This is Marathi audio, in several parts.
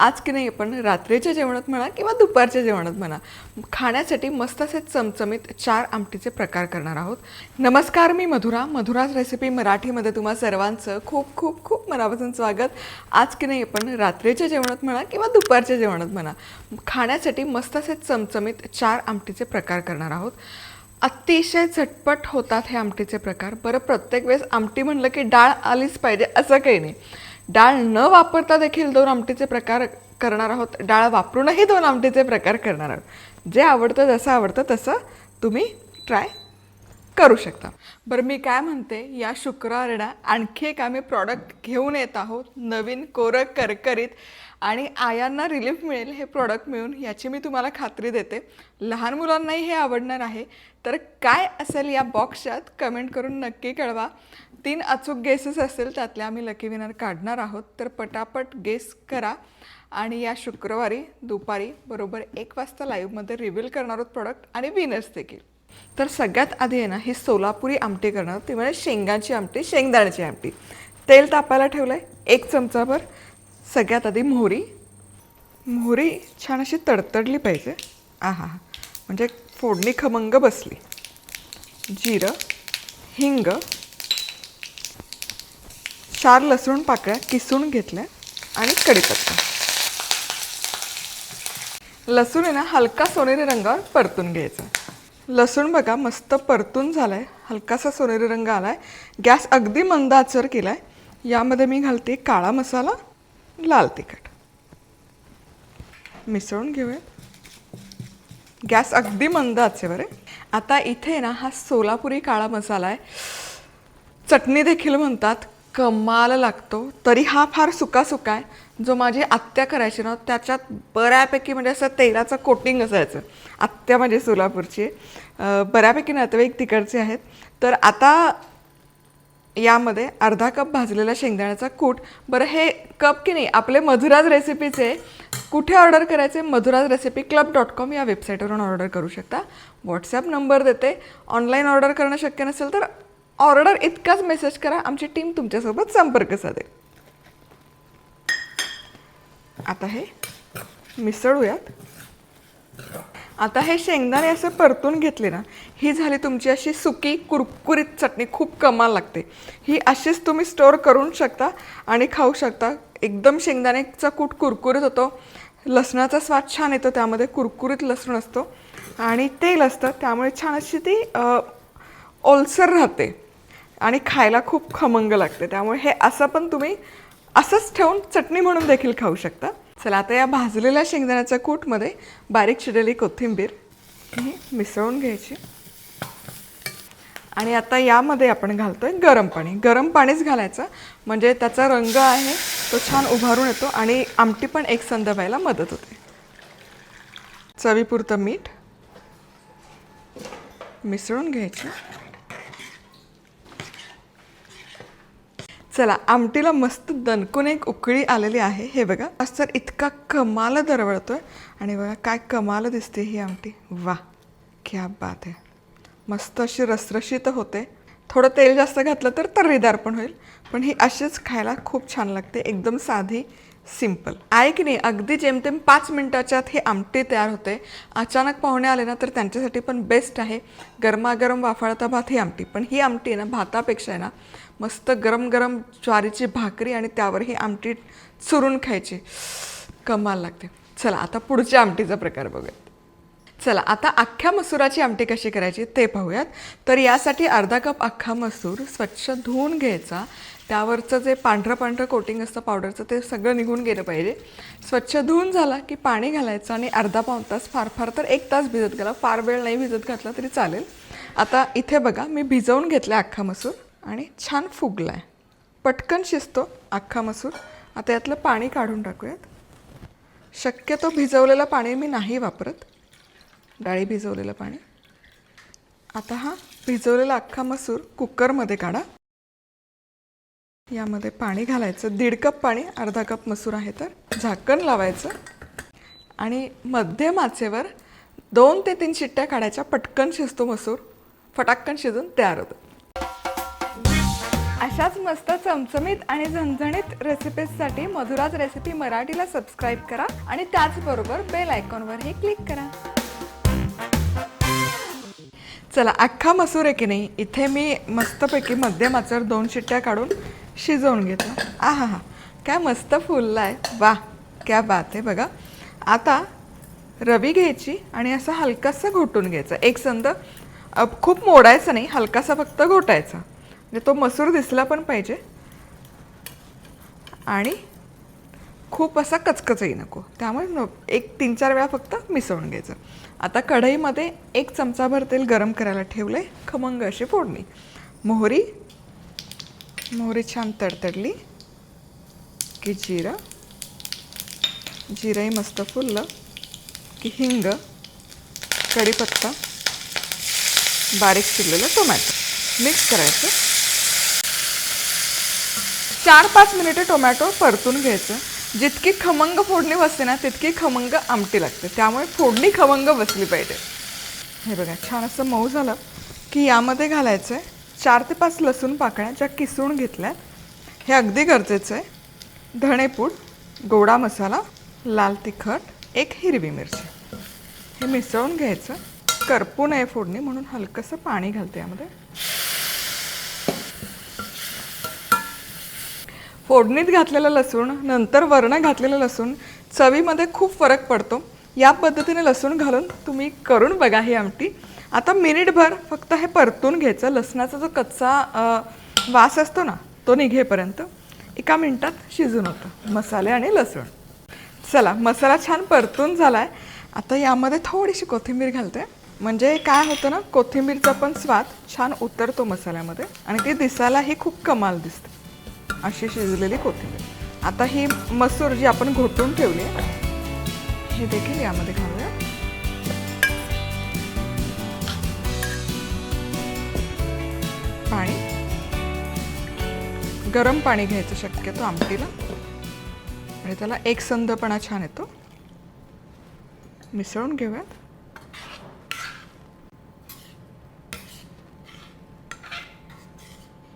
आज की नाही आपण रात्रीच्या जेवणात म्हणा किंवा दुपारच्या जेवणात म्हणा खाण्यासाठी मस्त असे चमचमीत चार आमटीचे प्रकार करणार आहोत. नमस्कार मी मधुरा. मधुराज रेसिपी मराठीमध्ये तुम्हा सर्वांचं खूप खूप खूप मनापासून स्वागत. आज की नाही आपण रात्रीच्या जेवणात म्हणा किंवा दुपारच्या जेवणात म्हणा खाण्यासाठी मस्त असे चमचमीत चार आमटीचे प्रकार करणार आहोत. अतिशय झटपट होतात हे आमटीचे प्रकार. बरं प्रत्येक वेळेस आमटी म्हणलं की डाळ आलीच पाहिजे असं काही नाही. डाळ न वापरता देखील दोन आमटीचे प्रकार करणार आहोत. डाळ वापरूनही दोन आमटीचे प्रकार करणार आहोत. जे आवडतं जसं आवडतं तसं तुम्ही ट्राय करू शकता. बरं मी काय म्हणते? या शुक्रवारला आणखी एक आम्ही प्रॉडक्ट घेऊन येत आहोत नवीन कोरं करकरीत आणि आयांना रिलीफ मिळेल हे प्रॉडक्ट मिळून याची मी तुम्हाला खात्री देते. लहान मुलांनाही हे आवडणार आहे. तर काय असेल या बॉक्सच्यात कमेंट करून नक्की कळवा. तीन अचूक गेसेस असतील त्यातले आम्ही लकी विनर काढणार आहोत. तर पटापट गेस करा. आणि या शुक्रवारी दुपारी बरोबर एक वाजता लाईव्हमध्ये रिव्हील करणार आहोत प्रोडक्ट आणि विनर्स देखील. तर सगळ्यात आधी आहे ना ही सोलापुरी आमटी करणार ते ती म्हणजे शेंगाची आमटी शेंगदाण्याची आमटी. तेल तापायला ठेवलं आहे एक चमचाभर सगळ्यात आधी मोहरी. मोहरी छान अशी तडतडली पाहिजे. आहा. हा म्हणजे फोडणी खमंग बसली. जिरं हिंग चार लसूण पाकळ्या किसून घेतल्या आणि कढीपत्ता. लसूण आहे ना हलका सोनेरी रंगावर परतून घ्यायचा. लसूण बघा मस्त परतून झालाय. हलकासा सोनेरी रंग आलाय. गॅस अगदी मंद आचर केलाय. यामध्ये मी घालते काळा मसाला लाल तिखट. मिसळून घेऊया गॅस अगदी मंद आचेवर आहे आता इथे ना हा सोलापुरी काळा मसाला आहे. चटणी देखील म्हणतात कमाल लागतो. तरी हा फार सुका सुका आहे. जो माझी आत्या करायची ना त्याच्यात बऱ्यापैकी म्हणजे असं तेलाचं कोटिंग असायचं. आत्या माझी सोलापूरची. बऱ्यापैकी नातेवाईक तिकडचे आहेत. तर आता यामध्ये अर्धा कप भाजलेला शेंगदाण्याचा कूट. बरं हे कप की नाही आपले मधुराज रेसिपीचे. कुठे ऑर्डर करायचे? Madhura's recipe club dot com या वेबसाईटवरून ऑर्डर करू शकता. व्हॉट्सॲप नंबर देते. ऑनलाईन ऑर्डर करणं शक्य नसेल तर ऑर्डर इतकाच मेसेज करा आमची टीम तुमच्यासोबत संपर्क साधेल. आता हे मिसळूयात. आता हे शेंगदाणे असे परतून घेतले ना ही झाली तुमची अशी सुकी कुरकुरीत चटणी खूप कमाल लागते. ही अशीच तुम्ही स्टोअर करून शकता आणि खाऊ शकता. एकदम शेंगदाण्याचा कूट कुरकुरीत होतो. लसणाचा स्वाद छान येतो त्यामध्ये कुरकुरीत लसूण असतो आणि तेल असतं त्यामुळे छान अशी ती ओलसर राहते. आणि खायला खूप खमंग लागते. त्यामुळे हे असं पण तुम्ही असंच ठेवून चटणी म्हणून देखील खाऊ शकता. चला आता या भाजलेल्या शेंगदाण्याच्या कूटमध्ये बारीक चिरलेली कोथिंबीर मिसळून घ्यायची. आणि आता यामध्ये आपण घालतो आहे गरम पाणी. गरम पाणीच घालायचं. म्हणजे त्याचा रंग आहे तो छान उभारून येतो आणि आमटी पण एकसंध व्हायला मदत होते. चवीपुरतं मीठ मिसळून घ्यायची. चला आमटीला मस्त दणकून एक उकळी आलेली आहे. हे बघा असं इतका कमाल दरवळतोय. आणि बघा काय कमाल दिसते ही आमटी. वा क्या बात आहे. मस्त अशी रसरशीत होते. थोडं तेल जास्त घातलं तर तर्रीदार पण होईल. पण ही अशीच खायला खूप छान लागते. एकदम साधी सिंपल. आहे की नाही अगदी जेमतेम पाच मिनिटाच्यात ही आमटी तयार होते. अचानक पाहुणे आले ना तर त्यांच्यासाठी पण बेस्ट आहे. गरमागरम वाफाळता भात ही आमटी. पण ही आमटी आहे ना भातापेक्षा आहे ना मस्त गरम गरम ज्वारीची भाकरी आणि त्यावर ही आमटी चुरून खायची. कमाल लागते. चला आता पुढच्या आमटीचा प्रकार बघूयात. चला आता अख्ख्या मसुराची आमटी कशी करायची ते पाहूयात. तर यासाठी अर्धा कप अख्खा मसूर स्वच्छ धुवून घ्यायचा. त्यावरचं जे पांढरं पांढरं कोटिंग असतं पावडरचं ते सगळं निघून गेलं पाहिजे. स्वच्छ धुवून झाला की पाणी घालायचं आणि अर्धा पाऊण तास फार फार तर एक तास भिजत घाला. फार वेळ नाही भिजत घातला तरी चालेल. आता इथे बघा मी भिजवून घेतला अख्खा मसूर. आणि छान फुगला आहे पटकन शिजतो अख्खा मसूर. आता यातलं पाणी काढून टाकूयात. शक्यतो भिजवलेलं पाणी मी नाही वापरत. डाळी भिजवलेलं पाणी. आता हा भिजवलेला अख्खा मसूर कुकरमध्ये काढा. यामध्ये पाणी घालायचं. दीड कप पाणी अर्धा कप मसूर आहे तर. झाकण लावायचं. आणि मध्यम आचेवर दोन ते तीन शिट्ट्या काढायच्या. पटकन शिजतो मसूर. फटाक्कन शिजून तयार होतं. अशाच मस्त चमचमीत आणि झणझणीत रेसिपीजसाठी मधुराज रेसिपी मराठीला सबस्क्राईब करा आणि त्याचबरोबर बेल आयकॉनवरही क्लिक करा. चला अख्खा मसूर आहे की नाही? इथे मी मस्तपैकी मध्यमाचर दोन शिट्ट्या काढून शिजवून घेतला आ हा. हा काय मस्त फुलला आहे वा क्या बात आहे बघा. आता रवी घ्यायची आणि असं हलकासा घोटून घ्यायचं. एक संद खूप मोडायचं नाही हलकासा फक्त घोटायचा. म्हणजे तो मसूर दिसला पण पाहिजे. आणि खूप असा कचकचही नको. त्यामुळे एक तीन चार वेळा फक्त मिसळून घ्यायचं. आता कढईमध्ये एक चमचाभर तेल गरम करायला ठेवलं आहे खमंग अशी फोडणी. मोहरी मोहरी छान तडतडली. की जिरं. जिरंही मस्त फुललं. की हिंग. कढीपत्ता. बारीक चिरलेलं टोमॅटो. मिक्स करायचं. चार पाच मिनिटे टोमॅटो परतून घ्यायचं. जितकी खमंग फोडणी बसते ना तितकी खमंग आमटी लागते. त्यामुळे फोडणी खमंग बसली पाहिजे. हे बघा छान असं मऊ झालं की यामध्ये घालायचं आहे चार ते पाच लसूण पाकळ्या ज्या किसून घेतल्या हे अगदी गरजेचं आहे. धणेपूड गोडा मसाला लाल तिखट एक हिरवी मिरची. हे मिसळून घ्यायचं. करपू नये फोडणी म्हणून हलकंसं पाणी घालते यामध्ये. फोडणीत घातलेलं लसूण नंतर वरण घातलेलं लसूण चवीमध्ये खूप फरक पडतो. या पद्धतीने लसूण घालून तुम्ही करून बघा ही आमटी. आता मिनिटभर फक्त हे परतून घ्यायचं. लसणाचा जो कच्चा वास असतो ना तो निघेपर्यंत एका मिनटात शिजून होतं. मसाले आणि लसूण. चला मसाला छान परतून झाला आहे आता यामध्ये थोडीशी कोथिंबीर घालते. म्हणजे काय होतं ना कोथिंबीरचा पण स्वाद छान उतरतो मसाल्यामध्ये. आणि ते दिसायलाही खूप कमाल दिसतं. अशी शिजलेली कोथिंबीर. आता ही मसूर जी आपण घोटून ठेवली आहे, हे देखील यामध्ये घालूया. पाणी. गरम पाणी घ्यायचं शक्यतो आमटीला. आणि त्याला एकसंधपणा छान येतो. मिसळून घेऊयात.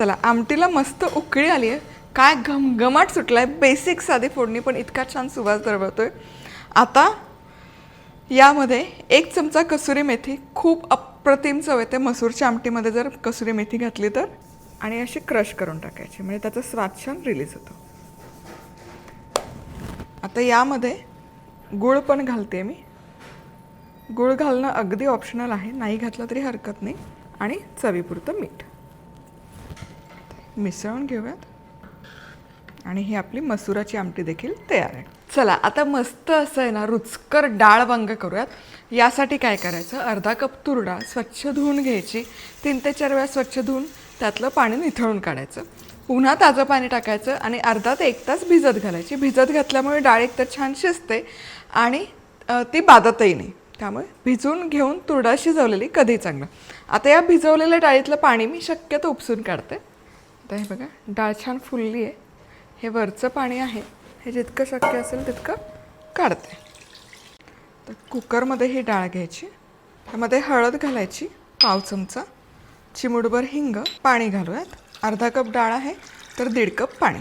चला आमटीला मस्त उकळी आली आहे. काय घमघमाट सुटला आहे बेसिक साधी फोडणी पण इतका छान सुवास दरवळतोय. आता यामध्ये एक चमचा कसुरी मेथी. खूप अप्रतिम चव येते मसूरच्या आमटीमध्ये जर कसुरी मेथी घातली तर. आणि अशी क्रश करून टाकायची. म्हणजे त्याचा स्वाद छान रिलीज होतो. आता यामध्ये गूळ पण घालते मी. गूळ घालणं अगदी ऑप्शनल आहे. नाही घातलं तरी हरकत नाही. आणि चवीपुरतं मीठ. मिसळून घेऊयात. आणि ही आपली मसुराची आमटी देखील तयार आहे. चला आता मस्त असं आहे ना रुचकर डाळ वांग करूयात. यासाठी काय करायचं? अर्धा कप तूर डाळ स्वच्छ धुवून घ्यायची. तीन ते चार वेळा स्वच्छ धुवून त्यातलं पाणी निथळून काढायचं. पुन्हा ताजं पाणी टाकायचं आणि अर्धा ते एक तास भिजत घालायची. भिजत घातल्यामुळे डाळ एकतर छान शिजते आणि ती बाधतही नाही. त्यामुळे भिजून घेऊन तुरडाळ शिजवलेली कधी चांगलं. आता या भिजवलेल्या डाळीतलं पाणी मी शक्यतो उपसून काढते. आता हे बघा. डाळ छान फुलली आहे. हे वरचं पाणी आहे. हे जितकं शक्य असेल तितकं काढते. तर कुकरमध्ये ही डाळ घ्यायची. त्यामध्ये हळद घालायची पाव चमचा चिमुडभर हिंग पाणी घालूयात. अर्धा कप डाळ आहे तर दीड कप पाणी.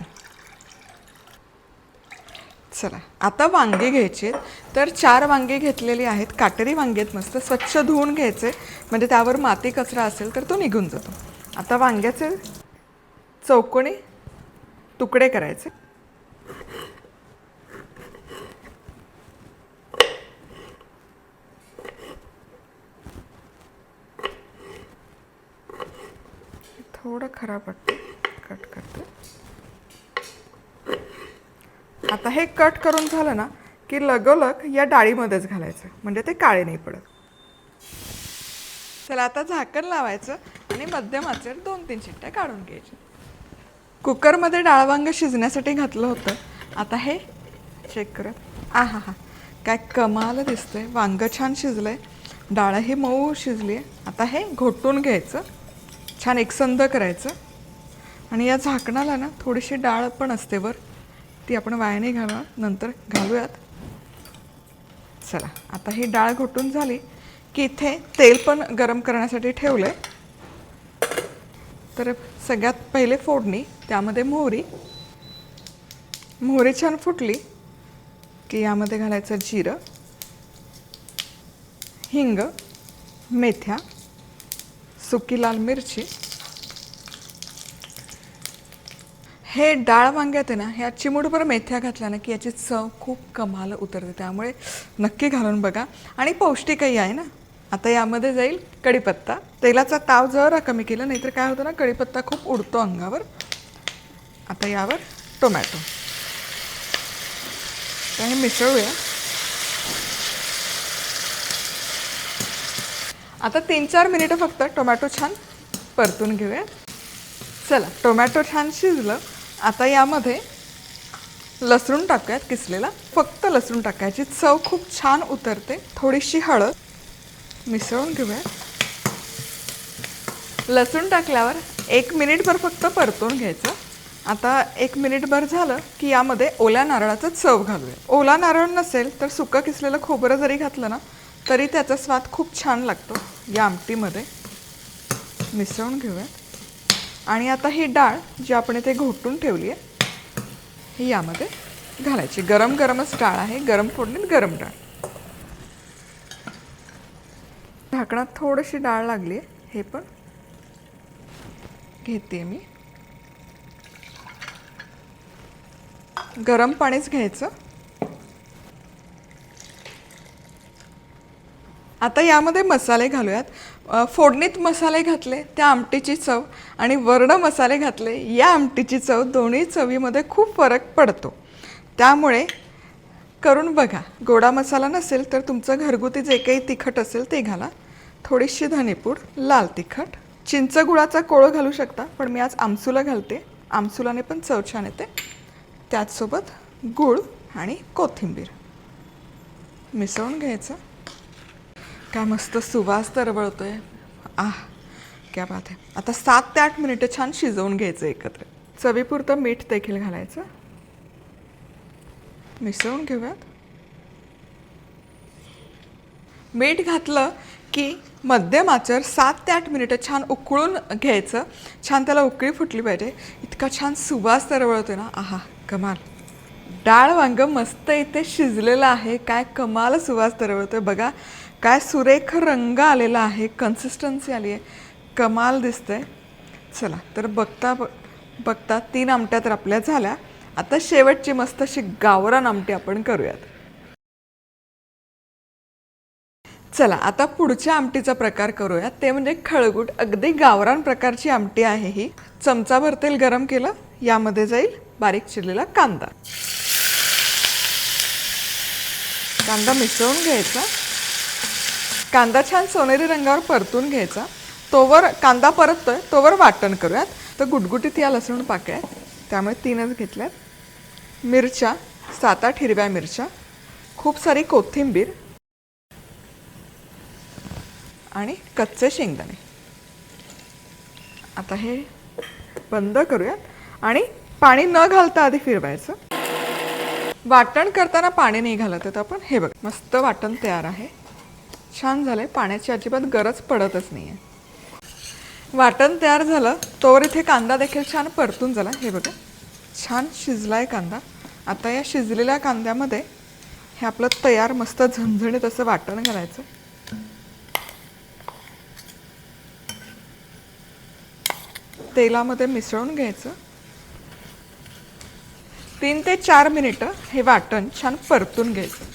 चला आता वांगे घ्यायचे तर चार वांगे घेतलेली आहेत. काटेरी वांगे आहेत मस्त. स्वच्छ धुवून घ्यायचे. म्हणजे त्यावर माती कचरा असेल तर तो निघून जातो. आता वांग्याचे चौकोनी तुकडे करायचे. थोडं खराब वाटतं कट करते. आता हे कट करून झालं ना की लगोलग या डाळीमध्येच घालायचं. म्हणजे ते काळे नाही पडत. चला आता झाकण लावायचं आणि मध्यम आचेर दोन तीन शिट्ट्या काढून घ्यायच्या. कुकरमध्ये डाळ वांग शिजण्यासाठी घातलं होतं. आता हे चेक करत आ हा हा. काय कमाल दिसतंय. वांग छान शिजलंय. डाळही मऊ शिजली आहे. आता हे घोटून घ्यायचं. छान एकसंध करायचं. आणि या झाकणाला ना थोडीशी डाळ पण असते वर. ती आपण वायाने घालणार नंतर घालूयात. चला आता ही डाळ घोटून झाली की इथे तेल पण गरम करण्यासाठी ठेवलं आहे तर सगळ्यात पहिले फोडणी त्यामध्ये मोहरी. मोहरी छान फुटली की यामध्ये घालायचं जिरं हिंग मेथ्या सुकी लाल मिरची. हे डाळ वांग्यात आहे ना ह्या चिमूटभर मेथ्या घातल्या ना की याची चव खूप कमाल उतरते. त्यामुळे नक्की घालून बघा. आणि पौष्टिकही आहे ना. आता यामध्ये जाईल कढीपत्ता. तेलाचा ताव जरा कमी केला नाहीतर काय होतं ना कढीपत्ता खूप उडतो अंगावर. आता यावर टोमॅटो. हे मिसळूया. आता तीन चार मिनिटं फक्त टोमॅटो छान परतून घेऊया. चला टोमॅटो छान शिजलं. आता यामध्ये लसूण टाकूयात किसलेला. फक्त लसूण टाकायची. चव खूप छान उतरते. थोडीशी हळद. मिसळून घेऊया. लसूण टाकल्यावर एक मिनिटभर फक्त परतून घ्यायचं. आता एक मिनिटभर झालं की यामध्ये ओल्या नारळाचं चव घालूया. ओला नारळ नसेल तर सुकं किसलेलं खोबरं जरी घातलं ना तरी त्याचा स्वाद खूप छान लागतो. या आमटीमध्ये. मिसळून घेऊया. आणि आता ही डाळ जी आपण इथे घोटून ठेवली आहे ही यामध्ये घालायची. गरम गरमच डाळ आहे. गरम फोडणीत गरम डाळ. ढाकणात थोडीशी डाळ लागली आहे हे पण घेते मी. गरम पाणीच घ्यायचं. आता यामध्ये मसाले घालूयात. फोडणीत मसाले घातले त्या आमटीची चव आणि वर्ण मसाले घातले या आमटीची चव दोन्ही चवीमध्ये खूप फरक पडतो. त्यामुळे करून बघा. गोडा मसाला नसेल तर तुमचं घरगुती जे काही तिखट असेल ते घाला. थोडीशी धनेपूड लाल तिखट. चिंच गुळाचा कोळ घालू शकता पण मी आज आमसुला घालते. आमसुलाने पण चव छान येते. त्याचसोबत गूळ आणि कोथिंबीर. मिसळून घ्यायचं. काय मस्त सुवास तरवळतोय. आह क्या बात आहे. आता सात ते आठ मिनिटं छान शिजवून घ्यायचं एकत्र. चवीपुरतं मीठ देखील घालायचं. मिसळून घेऊयात. मीठ घातलं की मध्यम आचर सात ते आठ मिनिटं छान उकळून घ्यायचं. छान त्याला उकळी फुटली पाहिजे. इतका छान सुवास तरवळतो ना. आहा कमाल. डाळ वांग मस्त इथे शिजलेलं आहे. काय कमाल सुवास तरवळतोय बघा काय सुरेख रंग आलेला आहे. कन्सिस्टन्सी आली आहे कमाल दिसतंय. चला तर बघता ब- बघता तीन आमट्या तर आपल्या झाल्या. आता शेवटची मस्त अशी गावरान आमटी आपण करूयात. चला आता पुढच्या आमटीचा प्रकार करूया. ते म्हणजे खळगूट. अगदी गावरान प्रकारची आमटी आहे ही. चमचाभर तेल गरम केलं यामध्ये जाईल बारीक चिरलेला कांदा. कांदा मिसळून घ्यायचा. कांदा छान सोनेरी रंगावर परतून घ्यायचा. तोवर कांदा परततोय तोवर वाटण करूयात. तर गुटगुटीत या लसूण पाकळ्या त्यामुळे तीनच घेतल्यात. मिरच्या सात आठ हिरव्या मिरच्या. खूप सारी कोथिंबीर. आणि कच्चे शेंगदाणे. आता हे बंद करूयात. आणि पाणी न घालता आधी फिरवायचं. वाटण करताना पाणी नाही घालत आहेत आपण. हे बघ मस्त वाटण तयार आहे. छान झालंय. पाण्याची अजिबात गरज पडतच नाही आहे वाटण तयार झालं तोवर इथे कांदा देखील छान परतून झाला. हे बघा छान शिजलाय कांदा. आता या शिजलेल्या कांद्यामध्ये हे आपलं तयार मस्त झणझणीत असं वाटण घालायचं. तेलामध्ये मिसळून घ्यायचं. तीन ते चार मिनिटं हे वाटण छान परतून घ्यायचं.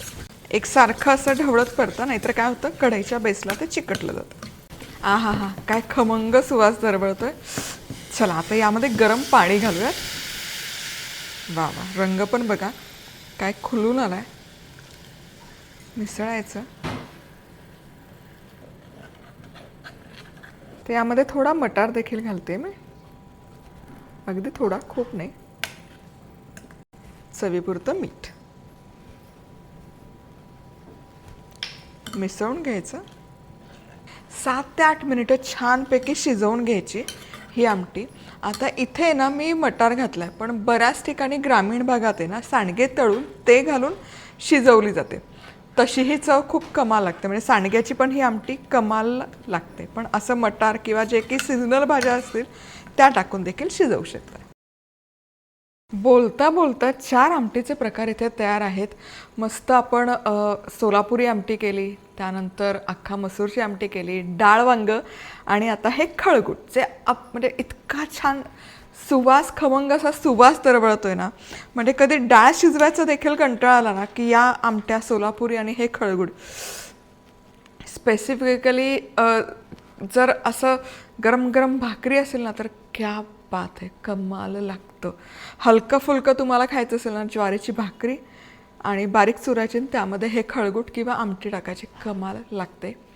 एकसारखं असं ढवळत परतं नाहीतर काय होतं कढईच्या बेसला ते चिकटलं जातं. आ हा हा काय खमंग सुवास दरवळतोय. चला आता यामध्ये गरम पाणी घालूयात. वा वा रंग पण बघा काय खुलून आलाय. मिसळायचं. तर यामध्ये थोडा मटार देखील घालते मी. अगदी थोडा खूप नाही. चवीपुरतं मीठ. मिसळून घ्यायचं. सात ते आठ मिनिटं छानपैकी शिजवून घ्यायची ही आमटी. आता इथे ना मी मटार घातला आहे पण बऱ्याच ठिकाणी ग्रामीण भागात आहे ना सांडगे तळून ते घालून शिजवली जाते. तशी ही चव खूप कमाल लागते. म्हणजे सांडग्याची पण ही आमटी कमाल लागते. पण असं मटार किंवा जे काही सिजनल भाज्या असतील त्या टाकून देखील शिजवू शकतात बोलता बोलता चार आमटीचे प्रकार इथे तयार आहेत. मस्त आपण सोलापुरी आमटी केली त्यानंतर अख्खा मसूरची आमटी केली डाळ वांग आणि आता हे खळगूट. जे आप म्हणजे इतका छान सुवास खमंग असा सुवास तरवळतोय ना. म्हणजे कधी डाळ शिजवायचा देखील कंटाळा आला ना की या आमट्या सोलापुरी आणि हे खळगुड. स्पेसिफिकली जर असं गरम गरम भाकरी असेल ना तर क्या बात आहे कमाल लागतं. हलकं फुलकं तुम्हाला खायचं असेल ना ज्वारीची भाकरी आणि बारीक चुराची आणि त्यामध्ये हे खळगुट किंवा आमटी टाकायची कमाल लागते